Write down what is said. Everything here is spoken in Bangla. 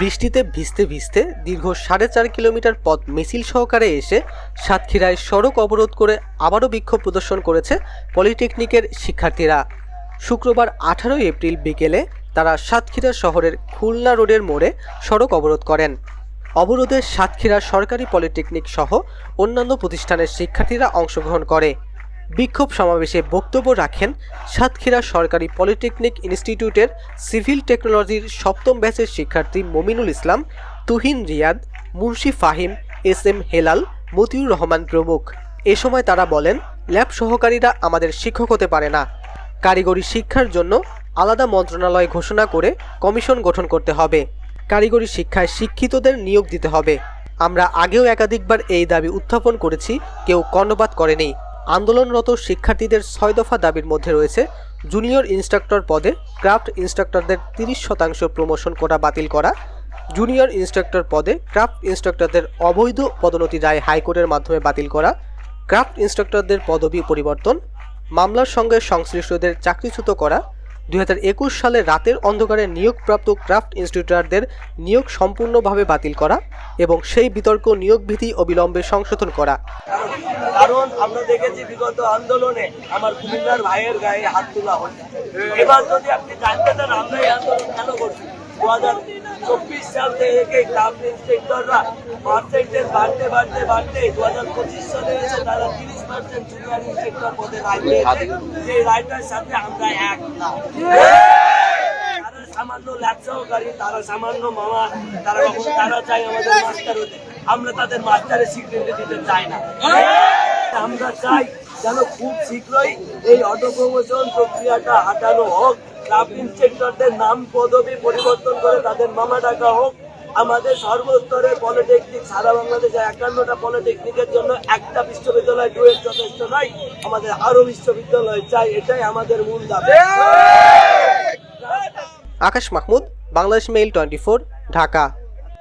বৃষ্টিতে ভিজতে ভিজতে দীর্ঘ সাড়ে চার কিলোমিটার পথ মিছিল সহকারে এসে সাতক্ষীরায় সড়ক অবরোধ করে আবারও বিক্ষোভ প্রদর্শন করেছে পলিটেকনিকের শিক্ষার্থীরা। শুক্রবার আঠারোই এপ্রিল বিকেলে তারা সাতক্ষীরা শহরের খুলনা রোডের মোড়ে সড়ক অবরোধ করেন। অবরোধে সাতক্ষীরা সরকারি পলিটেকনিক সহ অন্যান্য প্রতিষ্ঠানের শিক্ষার্থীরা অংশগ্রহণ করে। বিক্ষোভ সমাবেশে বক্তব্য রাখেন সাতক্ষীরা সরকারি পলিটেকনিক ইনস্টিটিউটের সিভিল টেকনোলজির সপ্তম ব্যাচের শিক্ষার্থী মমিনুল ইসলাম, তুহিন রিয়াদ, মুন্সি ফাহিম, এস এম হেলাল, মতিউর রহমান প্রমুখ। এ সময় তারা বলেন, ল্যাব সহকারীরা আমাদের শিক্ষক হতে পারে না। কারিগরি শিক্ষার জন্য আলাদা মন্ত্রণালয় ঘোষণা করে কমিশন গঠন করতে হবে। কারিগরি শিক্ষায় শিক্ষিতদের নিয়োগ দিতে হবে। আমরা আগেও একাধিকবার এই দাবি উত্থাপন করেছি, কেউ কর্ণপাত করেনি। আন্দোলনরত শিক্ষার্থীদের ছয় দফা দাবির মধ্যে রয়েছে জুনিয়র ইনস্ট্রাক্টর পদে ক্রাফট ইনস্ট্রাক্টরদের তিরিশ শতাংশ প্রমোশন করা বাতিল করা, জুনিয়র ইনস্ট্রাক্টর পদে ক্রাফট ইনস্ট্রাক্টরদের অবৈধ পদোন্নতি রায় হাইকোর্টের মাধ্যমে বাতিল করা, ক্রাফট ইনস্ট্রাক্টরদের পদবি পরিবর্তন, মামলার সঙ্গে সংশ্লিষ্টদের চাকরিচ্যুত করা দুই সালে রাতের অন্ধকারে নিয়োগপ্রাপ্ত ক্রাফট ইনস্টিটিউটারদের নিয়োগ সম্পূর্ণভাবে বাতিল করা এবং সেই বিতর্ক নিয়োগ বিধি অবিলম্বে সংশোধন করা। কারণ আমরা দেখেছি বিগত আন্দোলনে আমার কুমিল্লার ভাইয়ের গায়ে হাত তোলা হয়েছে এবার যদি আপনি জানতে চান, আমরা এই আন্দোলন দু হাজার চব্বিশ বাড়তে বাড়তে বাড়তে দু হাজার তারা তিরিশ পার্সেন্ট সাথে আমরা এক সামান্য তারা সামান্য মামা, তারা তারা আমাদের মাস্টার হতে। আমরা তাদের মাস্টারের স্বীকৃতি দিতে চাই না। আমরা চাই যেন খুব শীঘ্রই এই অটো প্রমোশন প্রক্রিয়াটা হাঁটানো হোক। ক্লাব ইন্সপেক্টরদের নাম পদবি পরিবর্তন করে তাদের মামা ডাকা হোক। আমাদের সর্বস্তরের পলিটেকনিক সারা বাংলাদেশে একান্নটা পলিটেকনিকের জন্য একটা বিশ্ববিদ্যালয় দুয়ের যথেষ্ট নয় আমাদের আরও বিশ্ববিদ্যালয় চাই এটাই আমাদের মূল দাবি। Akash Mahmud Bangladesh mail twenty Dhaka.